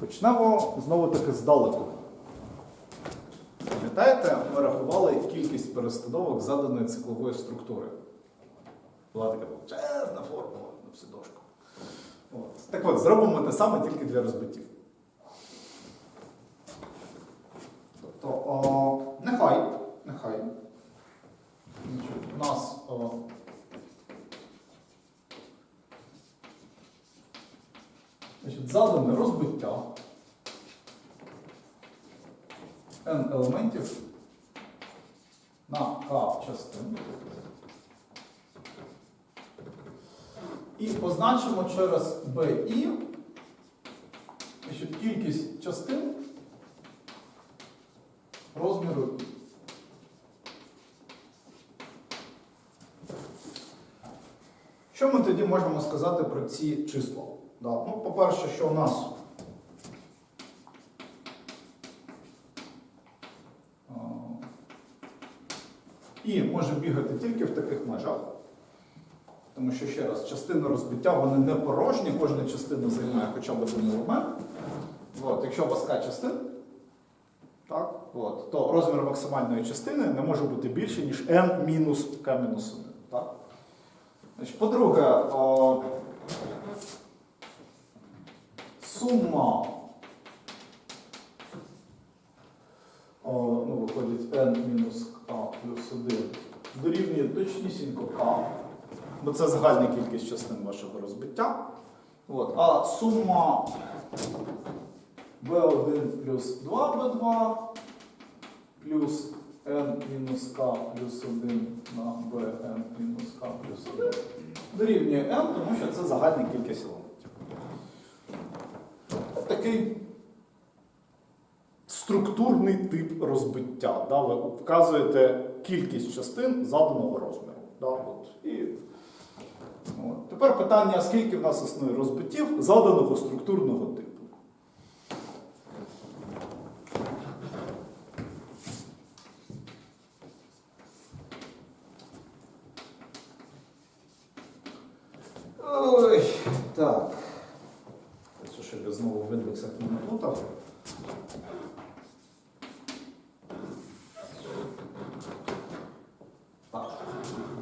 Почнемо знову таки здалеку. Пам'ятаєте, ми рахували кількість перестановок заданої циклової структури. Була така величезна формула на всю дошку. От. Так от, зробимо те саме тільки для розбиттів. Тобто, о, нехай, нехай. Значить, у нас о, значить, задане розбиття n елементів на k частин. І позначимо через значить, кількість частин розміру I. Що ми тоді можемо сказати про ці числа? Да. Ну, по-перше, що у нас а, І може бігати тільки в таких межах. Тому що ще раз, частина розбиття вони не порожні, кожна частина займає хоча б один елемент. От, якщо у вас К частин, так, от, то розмір максимальної частини не може бути більше, ніж n мінус k мінус 1. Так? Значить, по-друге, о, сума о, ну, виходить n мінус k плюс 1 дорівнює точнісінько k, бо це загальна кількість частин вашого розбиття. От. А сума b1 плюс 2b2 плюс n мінус k плюс 1 на bn мінус k плюс 1 дорівнює n, тому що це загальна кількість елементів. Такий структурний тип розбиття. Да? Ви вказуєте кількість частин заданого розміру. Да? От. І, от. Тепер питання, скільки в нас існує розбиттів заданого структурного типу. Ой, так. Це щоб я знову в індексах не наплутав. Так,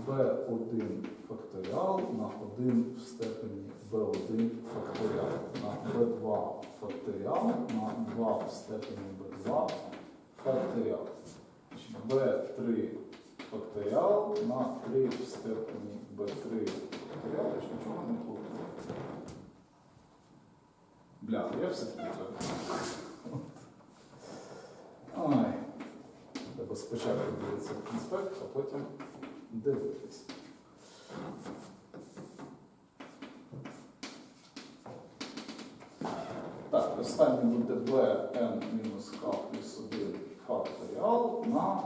b1 факторіал на 1 в степені b1 факторіал на b2 факторіал на 2 в степені b2 факторіал. Значить, b3 факторіал на 3 в степені b3 факторіал. Я ж нічого не плутаю. Бля, я все плутаю. Ой. Треба спочатку дивитися конспект, а потім дивитись. Останнє буде bn мінус k плюс 1 факторіал на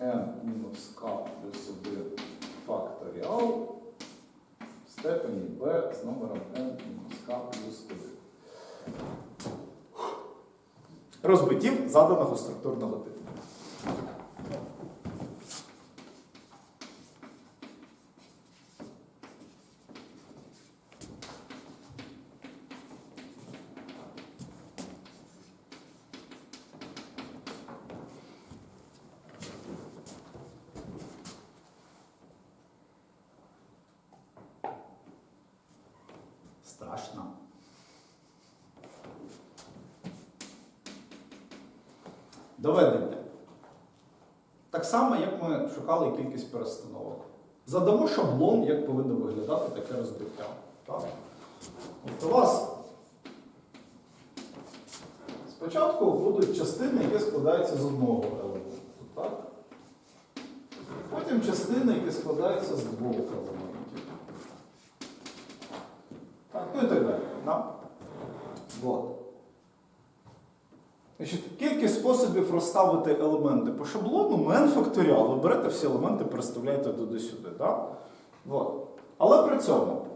n мінус k плюс 1 факторіал в степені b з номером n мінус k плюс 1. Розбиттів заданого структурного типу. Страшно. Доведення. Так само, як ми шукали кількість перестановок. Задамо шаблон, як повинно виглядати таке розбиття. Так? От у вас спочатку будуть частини, які складаються з одного елементу. Так? Потім частини, які складаються з двох елементів. Так, ну і так далі. Да? Вот. Значить, способів розставити елементи по шаблону n факторіал. Ви берете всі елементи, переставляєте туди-сюди. Да? Але при цьому.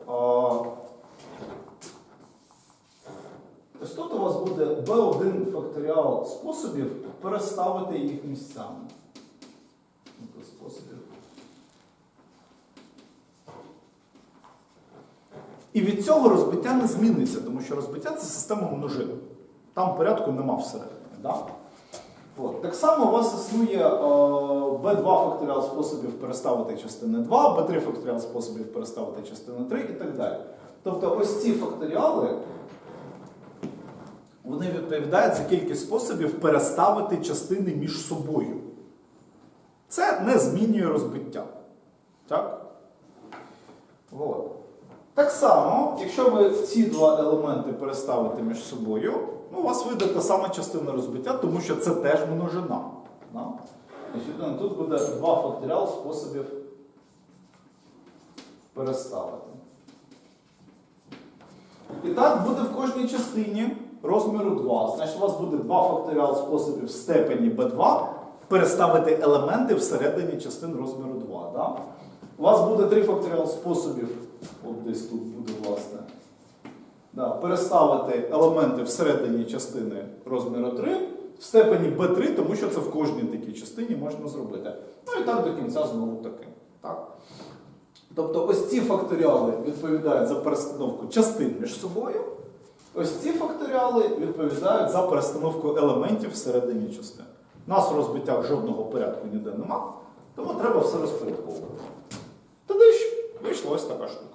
Ось тут у вас буде b1 факторіал способів переставити їх місцями. Тобто І від цього розбиття не зміниться, тому що розбиття це система множин. Там порядку нема всередині. Да? От. Так само у вас існує е, B2 факторіал способів переставити частини 2, B3 факторіал способів переставити частини 3 і так далі. Тобто ось ці факторіали, вони відповідають за кількість способів переставити частини між собою. Це не змінює розбиття. Так? От. Так само, якщо ви ці два елементи переставите між собою, ну, у вас вийде та сама частина розбиття, тому що це теж множина. Да? Тут буде два факторіал способів переставити. І так буде в кожній частині розміру 2. Значить, у вас буде два факторіал способів степені b2 переставити елементи всередині частин розміру 2. Да? У вас буде три факторіал способів, от десь тут буде, власне, да, переставити елементи всередині частини розміру 3 в степені b3, тому що це в кожній такій частині можна зробити. Ну і так до кінця знову таки. Так? Тобто ось ці факторіали відповідають за перестановку частин між собою. Ось ці факторіали відповідають за перестановку елементів всередині частин. У нас в розбиттях жодного порядку ніде нема, тому треба все розпорядковувати. Тоді ж вийшла ось така штука.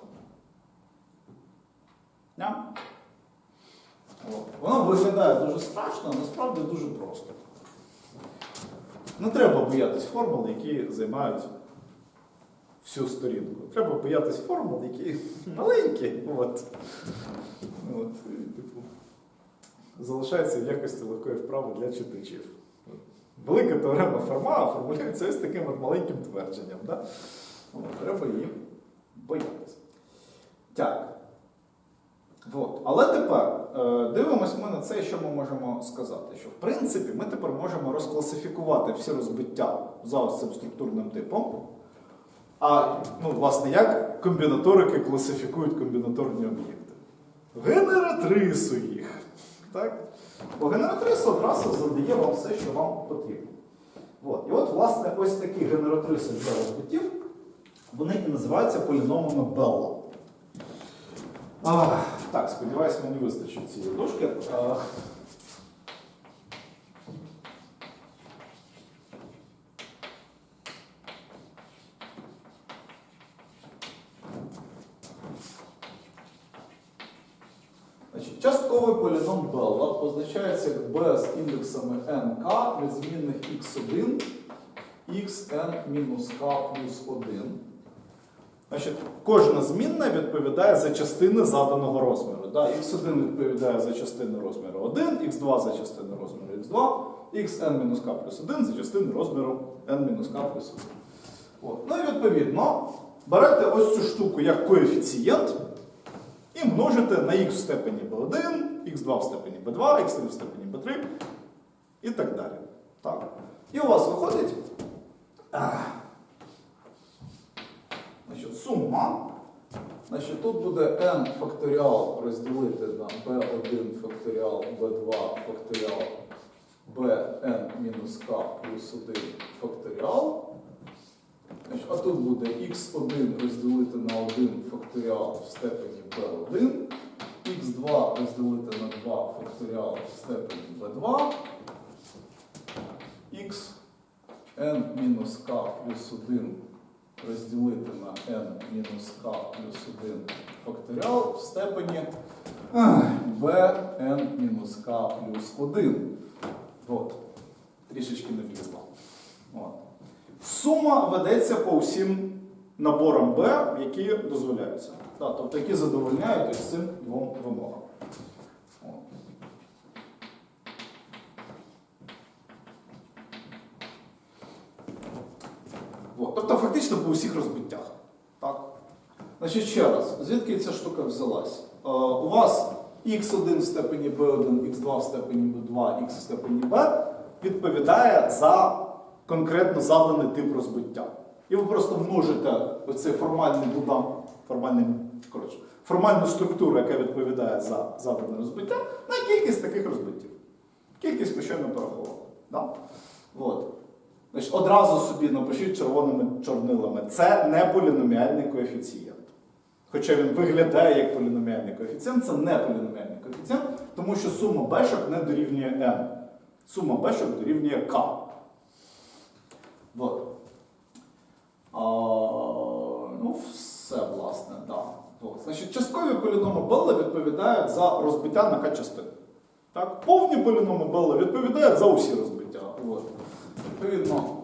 От. Воно виглядає дуже страшно, а насправді дуже просто. Не треба боятись формул, які займають всю сторінку. Треба боятись формул, які маленькі. От. От, типу, залишається в якості легкої вправи для читачів. Велика теорема Ферма формулюється ось таким от маленьким твердженням. Да? От, треба її боятися. Так. От. Але тепер е, дивимось ми на це, що ми можемо сказати. Що в принципі ми тепер можемо розкласифікувати всі розбиття за ось цим структурним типом. А ну, власне, як комбінаторики класифікують комбінаторні об'єкти? Генератрису їх. Так? Бо генератриса одразу задає вам все, що вам потрібно. От. І от, власне, ось такі генератриси для розбиттів, вони і називаються поліномами Белла. А, так, сподіваюсь, мені вистачить цієї дошки. Частковий поліном Белла позначається як b з індексами nk від змінних x1, xn-k плюс 1. Значить, кожна змінна відповідає за частини заданого розміру. Да? x1 відповідає за частину розміру 1, x2 за частину розміру x2, xn-k плюс 1 за частину розміру n-k плюс 1. От. Ну і відповідно, берете ось цю штуку як коефіцієнт і множите на x в степені b1, x2 в степені b2, x3 в степені b3 і так далі. Так. І у вас виходить ах, значить, сума. Значить, тут буде n факторіал розділити на b1 факторіал, b2 факторіал, bn мінус k плюс 1 факторіал. Значить, а тут буде x1 розділити на 1 факторіал в степені b1, x2 розділити на 2 факторіал в степені b2, x n мінус k плюс 1 розділити на n мінус k плюс 1 факторіал в степені bn мінус k плюс 1. От. Трішечки не влізло. От. Сума ведеться по всім наборам Б, які дозволяються. Так, тобто, які задовольняють ось цим двом вимогам. От. От. Фактично по усіх розбиттях. Так? Значить, ще раз, звідки ця штука взялась? Е, у вас x1 в степені b1, x2 в степені b2, x в степені b відповідає за конкретно заданий тип розбиття. І ви просто множите оцей формальний додам, формальний, коротше, формальну структуру, яка відповідає за задане розбиття, на кількість таких розбиттів. Кількість ми щойно порахували. Да? От. Значить, одразу собі напишіть червоними чорнилами. Це не поліноміальний коефіцієнт. Хоча він виглядає як поліноміальний коефіцієнт, це не поліноміальний коефіцієнт, тому що сума бешок не дорівнює n. Сума бешок дорівнює k. Вот. А, ну, все, власне, так. Да. От. Значить, часткові поліноми Белла відповідають за розбиття на k частин. Так? Повні поліноми Белла відповідають за усі розбиття. От. Відповідно.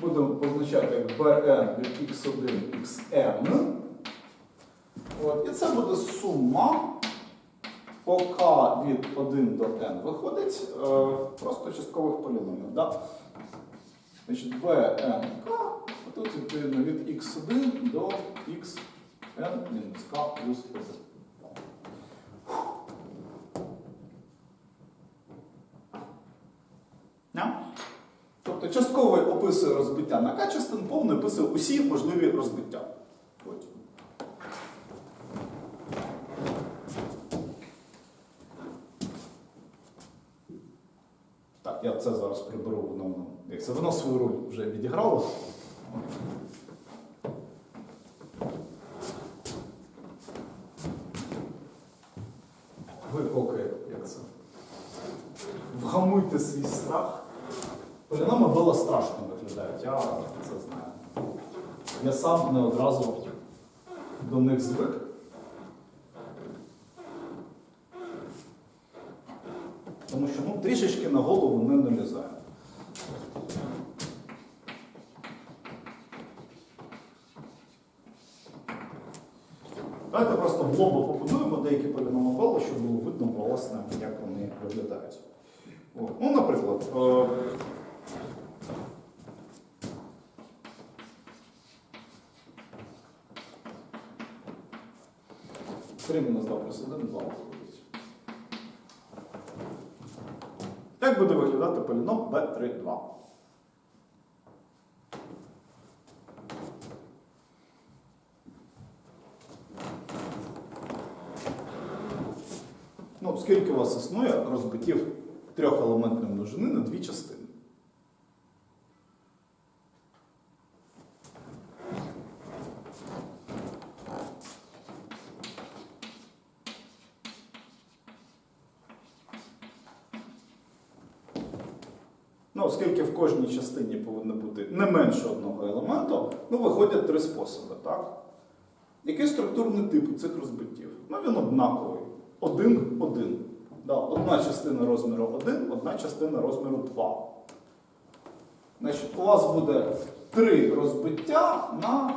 Будемо позначати як Bn від x1 xn. От. І це буде сума по k від 1 до n виходить е, просто часткових поліномів. Да? Значить, Bnk, тут відповідно від x1 до xn мінус k плюс 1. Тобто частковий описує розбиття на К частин, повний описує усі можливі розбиття. Потім. Так, я це зараз приберу, воно, як це воно свою роль вже відіграло. Ви поки як це? Вгамуйте свій страх. Поліноми було страшно виглядають, я це знаю. Я сам не одразу до них звик. Тому що ну, трішечки на голову не налізає. Давайте просто в лобо побудуємо деякі поліноми щоб було видно, власне, як вони виглядають. О, Ну, наприклад, е, 3 мінус 2 плюс 1 2 виходить. Як буде виглядати поліном B3, 2? Ну, скільки у вас існує розбиттів трьохелементної множини на дві частини? Ну, оскільки в кожній частині повинно бути не менше одного елементу, ну, виходять три способи, так? Який структурний тип у цих розбиттів? Ну, він однаковий. Один, один. Да, одна частина розміру 1, одна частина розміру 2. Значить, у вас буде три розбиття на.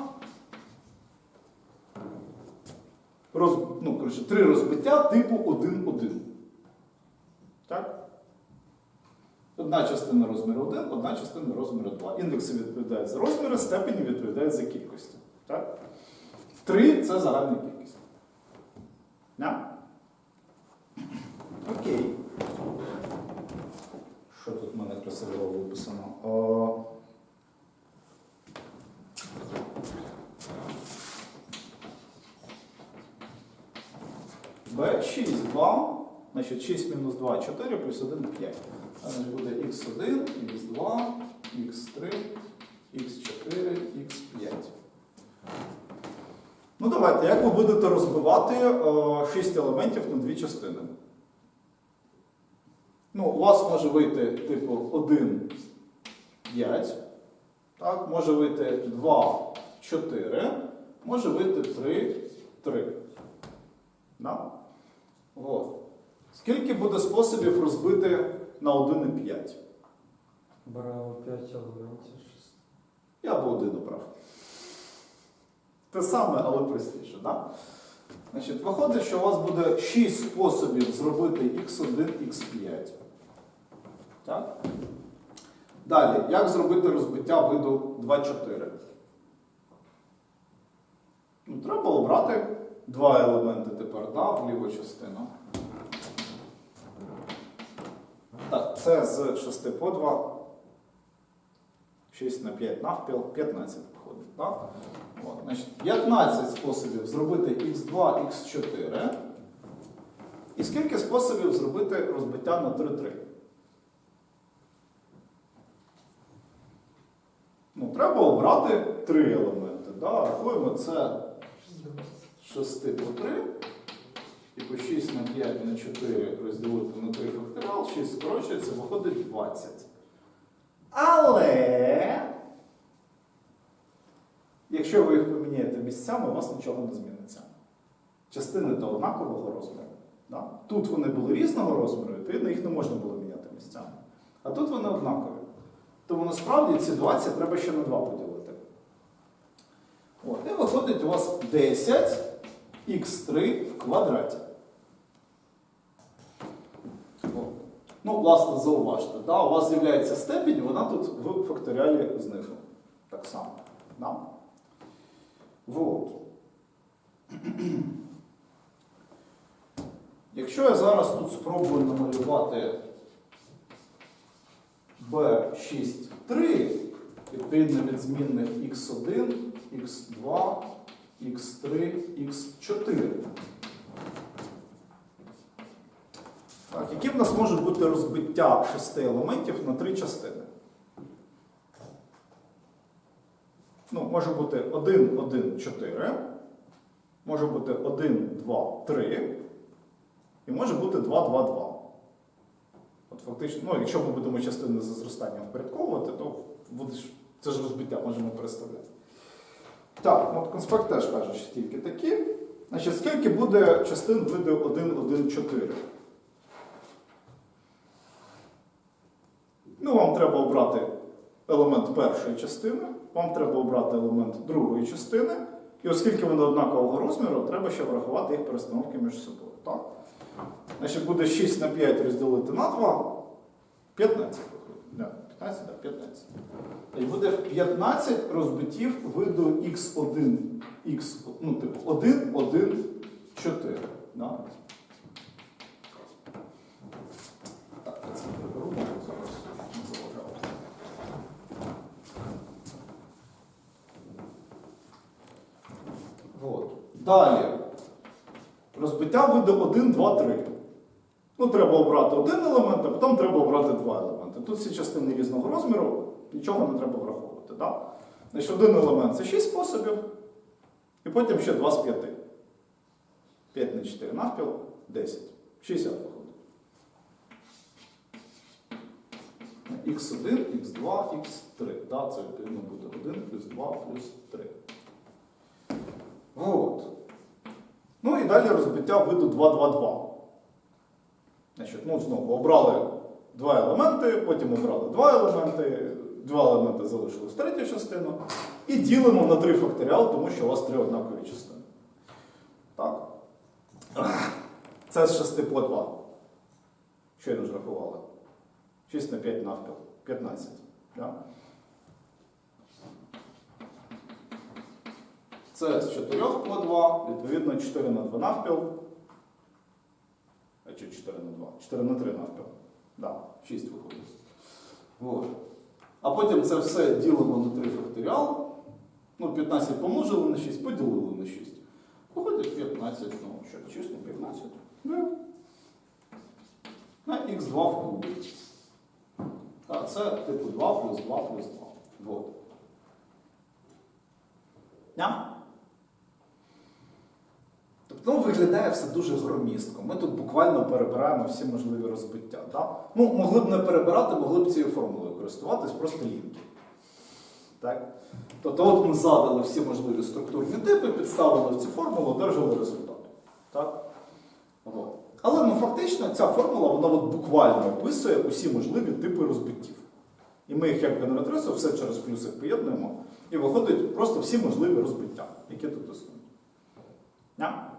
Роз... Ну, коротше, три розбиття типу 1-1. Так? Одна частина розміру 1, одна частина розміру 2. Індекси відповідають за розміри, степені відповідають за кількості. Так? 3 це загальна кількість. Да? Окей. Що тут в мене красиво виписано? О... B6, 2, значить 6 мінус 2, 4 плюс 1, 5. А Значить буде x1, x2, x3, x4, x5. Ну давайте, як ви будете розбивати е, 6 елементів на дві частини? Ну, у вас може вийти типу 1, 5. Так, може вийти 2, 4, може вийти 3, 3. Да? От. Скільки буде способів розбити на 1 і 5? Брало 5 елементів. Я би один обрав. Те саме, але простіше. Да? Значить, виходить, що у вас буде 6 способів зробити x1, x5. Так? Далі, як зробити розбиття виду 2-4? Ну, треба обрати два елементи тепер да, в ліву частину. Так, це з 6 по 2. 6 на 5 навпіл, 15 виходить. Так? От, значить, 15 способів зробити x2, x4. І скільки способів зробити розбиття на 3-3? Ну, треба обрати три елементи. Да? Рахуємо це 6 по 3. І по 6 на 5 на 4 розділити на 3 факторіал, 6 скорочується, виходить 20. Але якщо ви їх поміняєте місцями, у вас нічого не зміниться. Частини до однакового розміру. Да? Тут вони були різного розміру, відповідно, їх не можна було міняти місцями. А тут вони однакові. Тому насправді ці 20 треба ще на 2 поділити. От, і виходить у вас 10 х3 в квадраті. Ну, власне, зауважте, да, у вас з'являється степінь, вона тут в факторіалі знизу. Так само. Да? Вот. Якщо я зараз тут спробую намалювати B6,3, відповідно від змінних x1, x2, x3, x4. Так, які в нас можуть бути розбиття шести елементів на три частини? Ну, може бути 1, 1, 4, може бути 1, 2, 3, і може бути 2, 2, 2. От фактично, ну, якщо ми будемо частини за зростанням впорядковувати, то буде ж, це ж розбиття можемо переставляти. Так, ну, от конспект теж каже, що тільки такі. Значить, скільки буде частин виду 1, 1, 4? Ну, вам треба обрати елемент першої частини, вам треба обрати елемент другої частини, і оскільки вони однакового розміру, треба ще врахувати їх перестановки між собою. Так? Значить, буде 6 на 5 розділити на 2, 15 виходить. Да, 15, так, 15. І буде 15 розбиттів виду x1, x, ну, типу 1, 1, 4. Да? Так, це приберу, зараз не заважало. Вот. Далі. Розбиття виду 1, 2, 3. Ну, треба обрати один елемент, а потім треба обрати два елементи. Тут всі частини різного розміру, нічого не треба враховувати. Так? Значить, один елемент це 6 способів, і потім ще 2 з 5. 5 на 4 навпіл 10. 60 виходить. Х1, х2, х3. Да, це відповідно буде 1 плюс 2 плюс 3. От. Ну і далі розбиття виду 2, 2, 2. Значить, ну, знову обрали два елементи, потім обрали два елементи, два елементи залишилось третю частину. І ділимо на 3 факторіал, тому що у вас три однакові частини. Так. Це з 6 по 2. Щойно ж рахували. 6 на 5 навпіл. 15. Да? Це з 4 по 2, відповідно 4 на 2 навпіл. Чи 4 на 2? 4 на 3 навпіл. Да, 6 виходить. Вот. А потім це все ділимо на 3 факторіал. Ну, 15 помножили на 6, поділили на 6. Виходить 15, ну, що, чесно, 15. Да. На х2 в кубі. А це типу 2 плюс 2 плюс 2. Вот. Ням? Ну, виглядає все дуже громістко. Ми тут буквально перебираємо всі можливі розбиття. Так? Ну, могли б не перебирати, могли б цією формулою користуватись, просто лінки. Так? Тобто от ми задали всі можливі структурні типи, підставили в цю формулу, одержали результат. Так? От. Але ну, фактично ця формула вона от буквально описує усі можливі типи розбиттів. І ми їх як генератрису все через плюсик поєднуємо, і виходить просто всі можливі розбиття, які тут існують. Yeah?